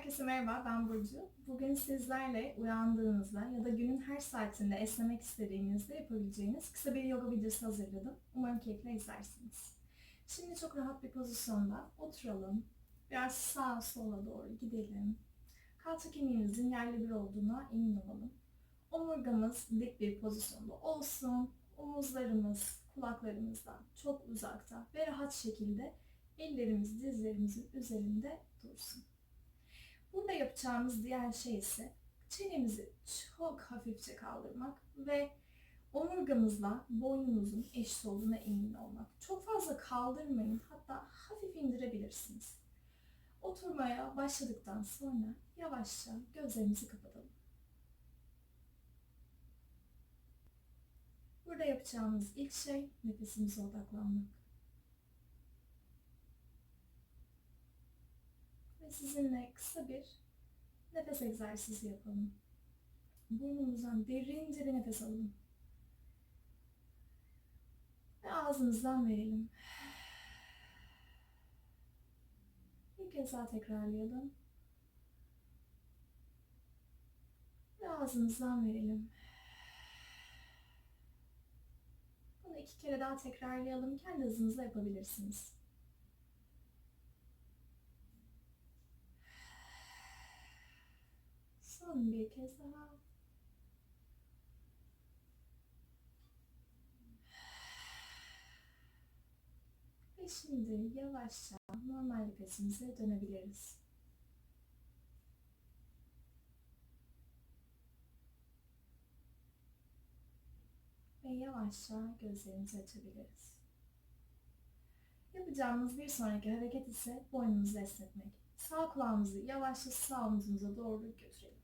Herkese merhaba, ben Burcu. Bugün sizlerle uyandığınızda ya da günün her saatinde esnemek istediğinizde yapabileceğiniz kısa bir yoga videosu hazırladım. Umarım keyifle izlersiniz. Şimdi çok rahat bir pozisyonda oturalım. Biraz sağa sola doğru gidelim. Kalça kemiğimizin yerli bir olduğuna emin olalım. Omurgamız dik bir pozisyonda olsun. Omuzlarımız kulaklarımızdan çok uzakta ve rahat şekilde ellerimiz dizlerimizin üzerinde dursun. Burada yapacağımız diğer şey ise çenemizi çok hafifçe kaldırmak ve omurgamızla boynumuzun eşit olduğuna emin olmak. Çok fazla kaldırmayın, hatta hafif indirebilirsiniz. Oturmaya başladıktan sonra yavaşça gözlerimizi kapatalım. Burada yapacağımız ilk şey nefesimize odaklanmak. Sizinle kısa bir nefes egzersizi yapalım. Burnumuzdan derince bir nefes alalım. Ve ağzımızdan verelim. Bir kez daha tekrarlayalım. Ve ağzımızdan verelim. Bunu iki kere daha tekrarlayalım. Kendi hızınızla yapabilirsiniz. Son bir kez daha. Ve şimdi yavaşça normal nefesimize dönebiliriz. Ve yavaşça gözlerimizi açabiliriz. Yapacağımız bir sonraki hareket ise boynumuzu esnetmek. Sağ kulağımızı yavaşça sağ omuzumuza doğru götürelim.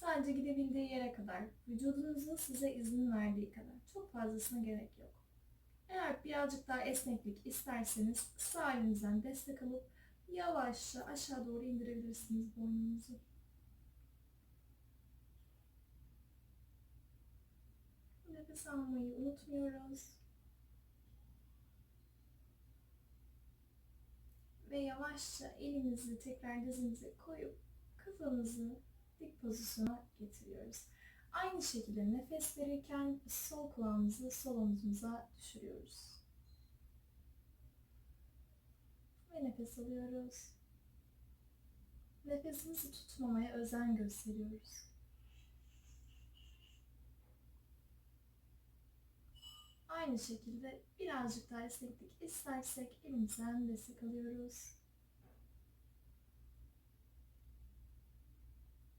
Sadece gidebildiği yere kadar, vücudunuzun size izin verdiği kadar. Çok fazlasına gerek yok. Eğer birazcık daha esneklik isterseniz sağ elinizden destek alıp yavaşça aşağı doğru indirebilirsiniz boynunuzu. Nefes almayı unutmuyoruz. Ve yavaşça elimizi tekrar dizimize koyup kafanızı dik pozisyona getiriyoruz. Aynı şekilde nefes verirken sol kulağımızı sol omuzumuza düşürüyoruz. Ve nefes alıyoruz. Nefesimizi tutmamaya özen gösteriyoruz. Aynı şekilde birazcık daha esneklik istersek elimizden destek alıyoruz.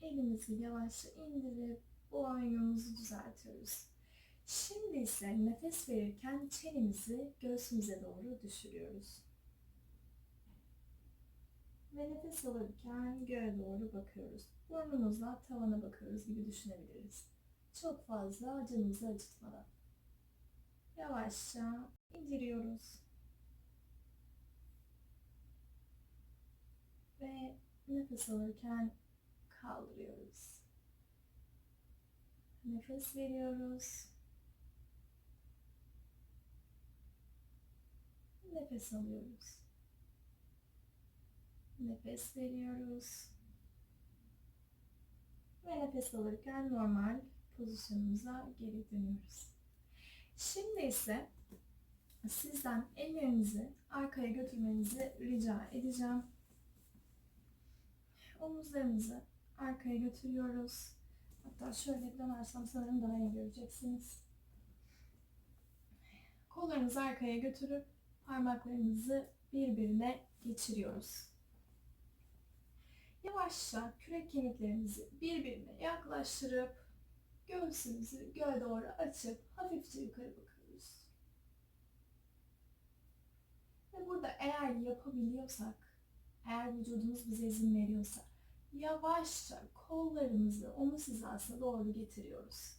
Elimizi yavaşça indirip boynumuzu düzeltiyoruz. Şimdi ise nefes verirken çenemizi göğsümüze doğru düşürüyoruz. Ve nefes alırken göğe doğru bakıyoruz. Burnumuzla tavana bakıyoruz gibi düşünebiliriz. Çok fazla canımızı acıtmadan. Yavaşça indiriyoruz. Ve nefes alırken kaldırıyoruz. Nefes veriyoruz. Nefes alıyoruz. Nefes veriyoruz. Ve nefes alırken normal pozisyonumuza geri dönüyoruz. Şimdi ise sizden ellerinizi arkaya götürmenizi rica edeceğim. Omuzlarımızı arkaya götürüyoruz. Hatta şöyle dönersem sanırım daha iyi göreceksiniz. Kollarınızı arkaya götürüp parmaklarınızı birbirine geçiriyoruz. Yavaşça kürek kemiklerimizi birbirine yaklaştırıp göğsümüzü göğe doğru açıp hafifçe yukarı bakıyoruz. Ve burada eğer yapabiliyorsak, eğer vücudumuz bize izin veriyorsa yavaşça kollarımızı omuz hizasına doğru getiriyoruz.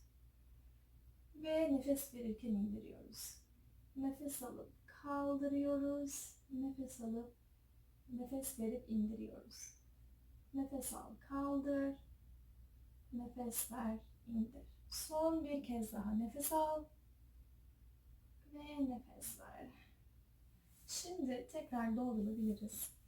Ve nefes verirken indiriyoruz. Nefes alıp kaldırıyoruz. Nefes alıp nefes verip indiriyoruz. Nefes al, kaldır. Nefes ver, indir. Son bir kez daha nefes al ve nefes ver. Şimdi tekrar doğrulabiliriz.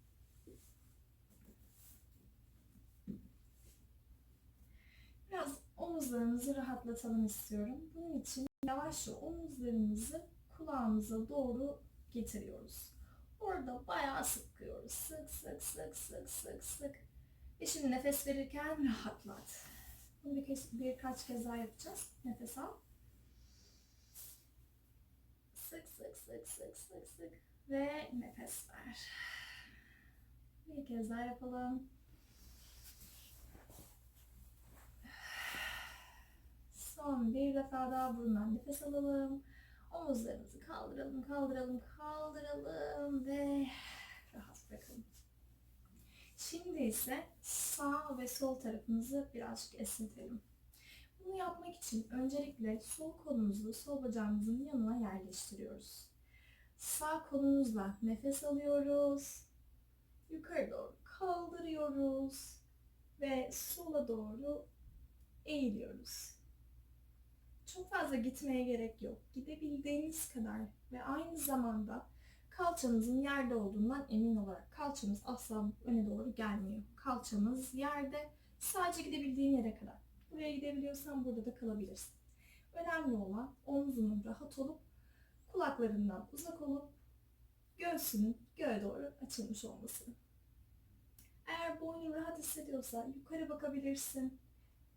Omuzlarımızı rahatlatalım istiyorum. Bunun için yavaşça omuzlarımızı kulağımıza doğru getiriyoruz. Orada bayağı sıkıyoruz. Sık sık sık sık sık sık. Ve şimdi nefes verirken rahatlat. Bunu birkaç, birkaç kez daha yapacağız. Nefes al. Sık sık sık sık sık sık. Ve nefes ver. Bir kez daha yapalım. Son bir defa daha burundan nefes alalım. Omuzlarımızı kaldıralım, kaldıralım, kaldıralım ve rahat bırakalım. Şimdi ise sağ ve sol tarafımızı birazcık esnetelim. Bunu yapmak için öncelikle sol kolumuzu sol bacağımızın yanına yerleştiriyoruz. Sağ kolumuzla nefes alıyoruz. Yukarı doğru kaldırıyoruz ve sola doğru eğiliyoruz. Çok fazla gitmeye gerek yok. Gidebildiğiniz kadar ve aynı zamanda kalçamızın yerde olduğundan emin olarak kalçamız asla öne doğru gelmiyor. Kalçamız yerde sadece gidebildiğin yere kadar. Buraya gidebiliyorsan burada da kalabilirsin. Önemli olan omzunun rahat olup kulaklarından uzak olup göğsünün göğe doğru açılmış olması. Eğer boynun rahat hissediyorsa yukarı bakabilirsin.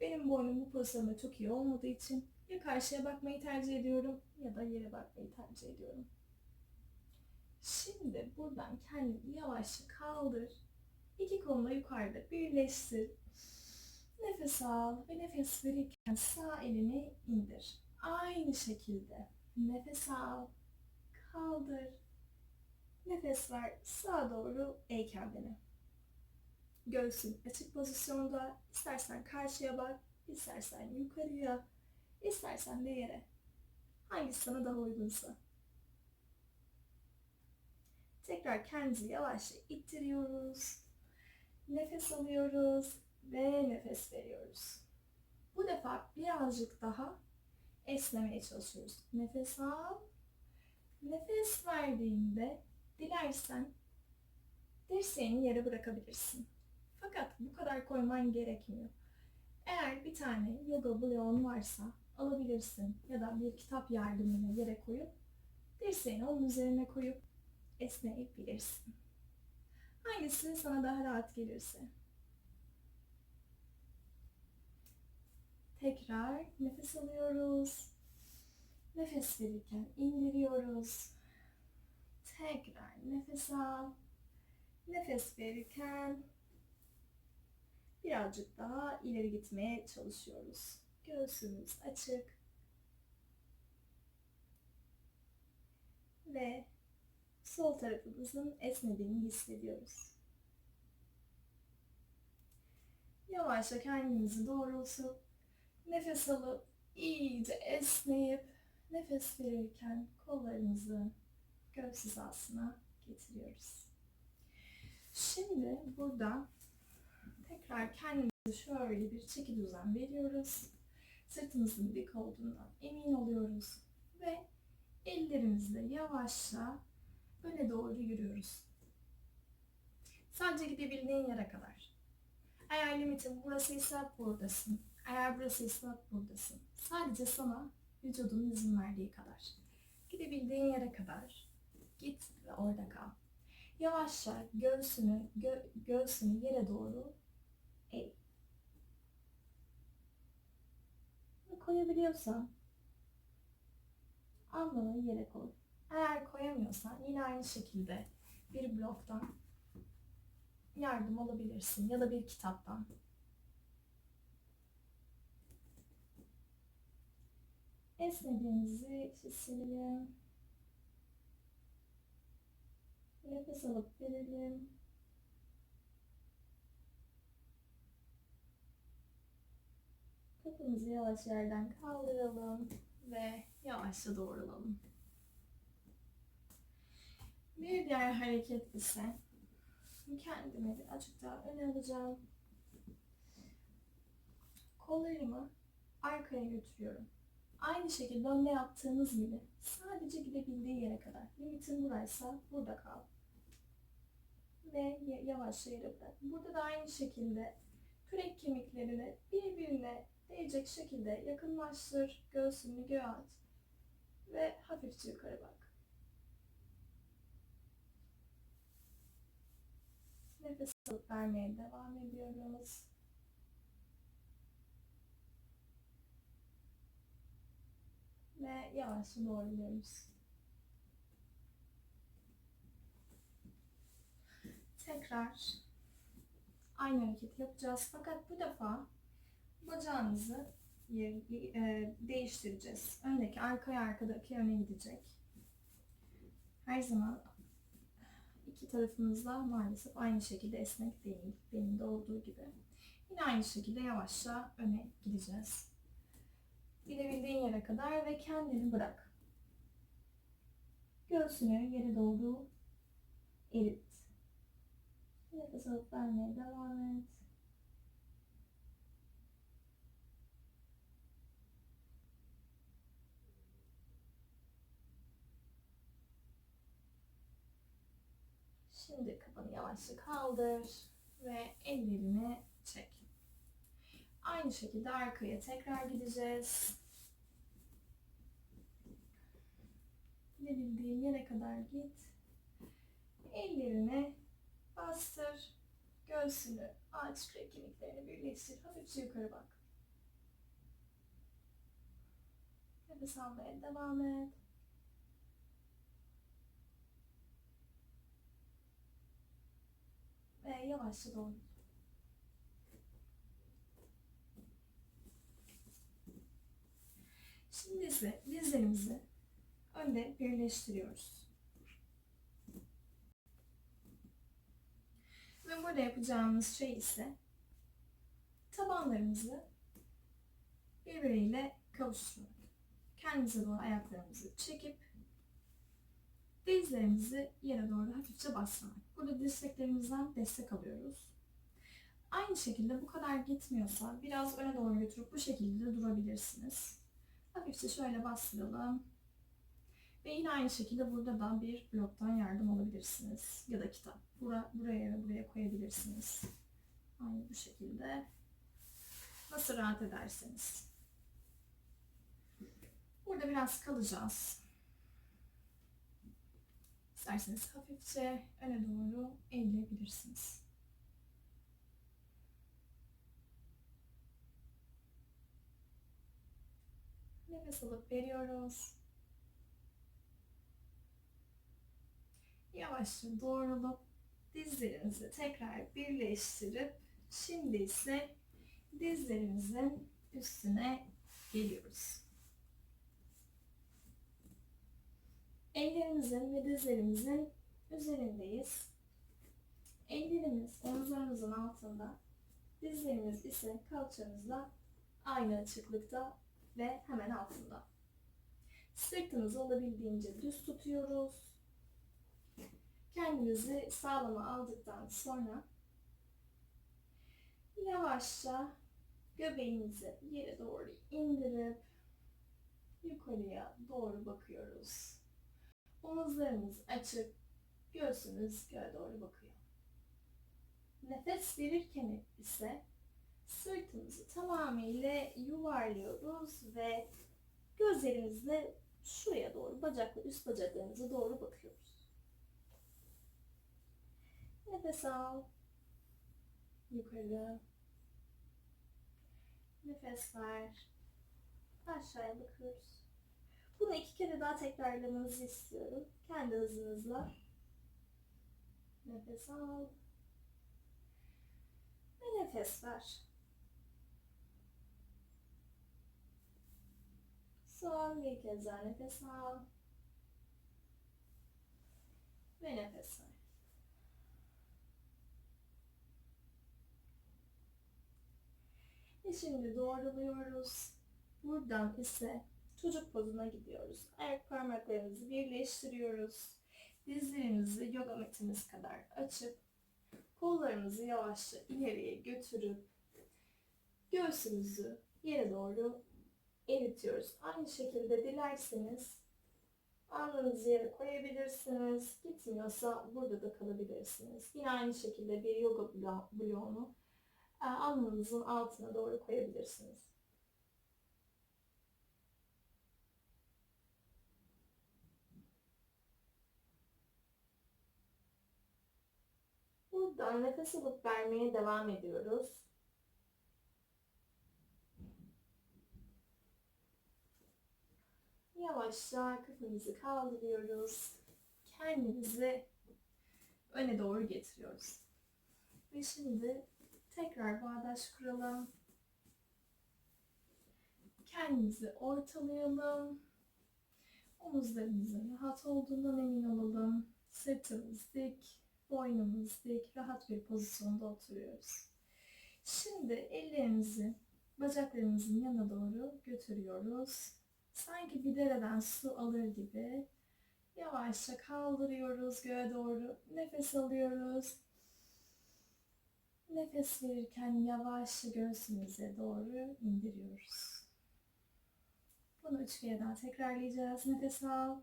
Benim boynum bu pozisyonda çok iyi olmadığı için ya karşıya bakmayı tercih ediyorum ya da yere bakmayı tercih ediyorum. Şimdi buradan kendini yavaşça kaldır. İki kolunu yukarıda birleştir. Nefes al ve nefes verirken sağ elini indir. Aynı şekilde nefes al, kaldır. Nefes ver, sağa doğru eğ kendini. Göğsün açık pozisyonda. İstersen karşıya bak, istersen yukarıya, istersen de yere. Hangisi sana daha uygunsa. Tekrar kendimizi yavaşça ittiriyoruz. Nefes alıyoruz ve nefes veriyoruz. Bu defa birazcık daha esnemeye çalışıyoruz. Nefes al. Nefes verdiğinde dilersen dirseğini yere bırakabilirsin. Fakat bu kadar koyman gerekmiyor. Eğer bir tane yoga bloğun varsa alabilirsin ya da bir kitap yardımıyla yere koyup dirseğini onun üzerine koyup esneyebilirsin. Hangisi sana daha rahat gelirse. Tekrar nefes alıyoruz. Nefes verirken indiriyoruz. Tekrar nefes al. Nefes verirken birazcık daha ileri gitmeye çalışıyoruz. Göğsümüz açık. Ve sol tarafımızın esnediğini hissediyoruz. Yavaşça kendimizi doğrultup nefes alıp iyice esneyip nefes verirken kollarımızı göğüs hizasına getiriyoruz. Şimdi burada tekrar kendimize şöyle bir çeki düzen veriyoruz. Sırtımızın dik olduğundan emin oluyoruz ve ellerimizle yavaşça öne doğru yürüyoruz. Sadece gidebildiğin yere kadar. Eğer limitin burasıysa buradasın. Eğer burasıysa buradasın. Sadece sana vücudun izin verdiği kadar. Gidebildiğin yere kadar git ve orada kal. Yavaşça göğsünü, gö göğsünü yere doğru eğ. Koyabiliyorsan alnını yere koy. Eğer koyamıyorsan yine aynı şekilde bir bloktan yardım alabilirsin ya da bir kitaptan. Esnediğinizi hissedelim. Nefes alıp verelim. Kafamızı yavaş yerden kaldıralım ve yavaşça doğrulalım. Bir diğer hareket ise kendimi birazcık daha öne alacağım. Kollarımı arkaya götürüyorum. Aynı şekilde önde yaptığımız gibi sadece gidebildiği yere kadar. Limitin buraysa burada kal. Ve yavaşça yere bırak. Burada da aynı şekilde kürek kemiklerini birbirine değecek şekilde yakınlaştır. Göğsünü göğe at. Ve hafifçe yukarı bak. Nefes alıp vermeye devam ediyoruz. Ve yavaşça doğruluyoruz. Tekrar aynı hareketi yapacağız. Fakat bu defa bacağınızı e, değiştireceğiz. Öndeki arkaya arkadaki öne gidecek. Her zaman iki tarafınızda maalesef aynı şekilde esnek değil. Benim de olduğu gibi. Yine aynı şekilde yavaşça öne gideceğiz. Gidebildiğin yere kadar ve kendini bırak. Göğsünü yere doğru erit. Nefes alıp vermeye devam et. Şimdi kafanı yavaşça kaldır ve ellerini çek. Aynı şekilde arkaya tekrar gideceğiz. Gidebildiğin yere kadar git. Ellerini bastır. Göğsünü aç ve kemiklerini birleştir. Hafifçe yukarı bak. Nefes almaya devam et. Ve yavaşça doğru. Şimdi ise dizlerimizi önde birleştiriyoruz. Ve burada yapacağımız şey ise tabanlarımızı birbiriyle kavuşturmak. Kendimize doğru ayaklarımızı çekip dizlerimizi yere doğru hafifçe bastırmak. Burada dirseklerimizden destek alıyoruz. Aynı şekilde bu kadar gitmiyorsa biraz öne doğru götürüp bu şekilde de durabilirsiniz. Hafifçe şöyle bastıralım. Ve yine aynı şekilde burada da bir bloktan yardım alabilirsiniz. Ya da kitap. Bura, buraya ve buraya koyabilirsiniz. Aynı bu şekilde. Nasıl rahat ederseniz. Burada biraz kalacağız. İsterseniz hafifçe öne doğru eğilebilirsiniz. Nefes alıp veriyoruz. Yavaşça doğrulup dizlerimizi tekrar birleştirip şimdi ise dizlerimizin üstüne geliyoruz. Ellerimizin ve dizlerimizin üzerindeyiz. Ellerimiz omuzlarımızın altında, dizlerimiz ise kalçamızla aynı açıklıkta ve hemen altında. Sırtımızı olabildiğince düz tutuyoruz. Kendimizi sağlama aldıktan sonra yavaşça göbeğimizi yere doğru indirip yukarıya doğru bakıyoruz. Omuzlarımız açık, göğsümüz göğe doğru bakıyor. Nefes verirken ise sırtımızı tamamıyla yuvarlıyoruz ve gözlerimizle şuraya doğru, bacakla üst bacaklarımıza doğru bakıyoruz. Nefes al. Yukarı. Nefes ver. Aşağıya bakıyoruz. Bunu iki kere daha tekrarlamanızı istiyorum. Kendi hızınızla. Nefes al. Ve nefes ver. Son bir kez daha nefes al. Ve nefes ver. Ve şimdi doğruluyoruz. Buradan ise çocuk pozuna gidiyoruz. Ayak parmaklarımızı birleştiriyoruz. Dizlerimizi yoga matimiz kadar açıp kollarımızı yavaşça ileriye götürüp göğsümüzü yere doğru eritiyoruz. Aynı şekilde dilerseniz alnınızı yere koyabilirsiniz. Gitmiyorsa burada da kalabilirsiniz. Yine aynı şekilde bir yoga bloğunu e, alnınızın altına doğru koyabilirsiniz. Buradan nefes alıp vermeye devam ediyoruz. Yavaşça kafanızı kaldırıyoruz. Kendinizi öne doğru getiriyoruz. Ve şimdi tekrar bağdaş kuralım. Kendimizi ortalayalım. Omuzlarımızın rahat olduğundan emin olalım. Sırtımız dik, boynumuz dik, rahat bir pozisyonda oturuyoruz. Şimdi ellerimizi bacaklarımızın yanına doğru götürüyoruz. Sanki bir dereden su alır gibi yavaşça kaldırıyoruz göğe doğru. Nefes alıyoruz. Nefes verirken yavaşça göğsümüze doğru indiriyoruz. Bunu üç kere daha tekrarlayacağız. Nefes al.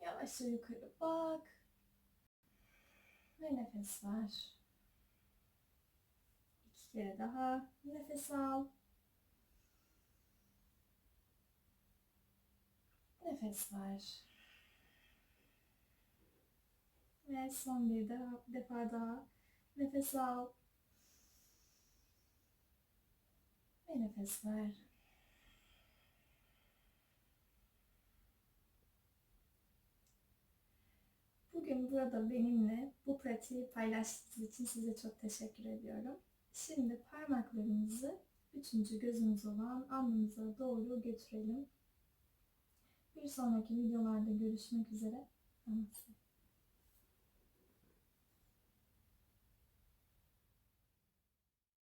Yavaşça yukarı bak. Ve nefes ver. İki kere daha. Nefes al. Nefes ver. Ve son bir daha, defa daha. Nefes al. Ve nefes ver. Bugün burada benimle bu pratiği paylaştığınız için size çok teşekkür ediyorum. Şimdi parmaklarımızı üçüncü gözümüz olan alnımıza doğru götürelim. Bir sonraki videolarda görüşmek üzere. Namaste.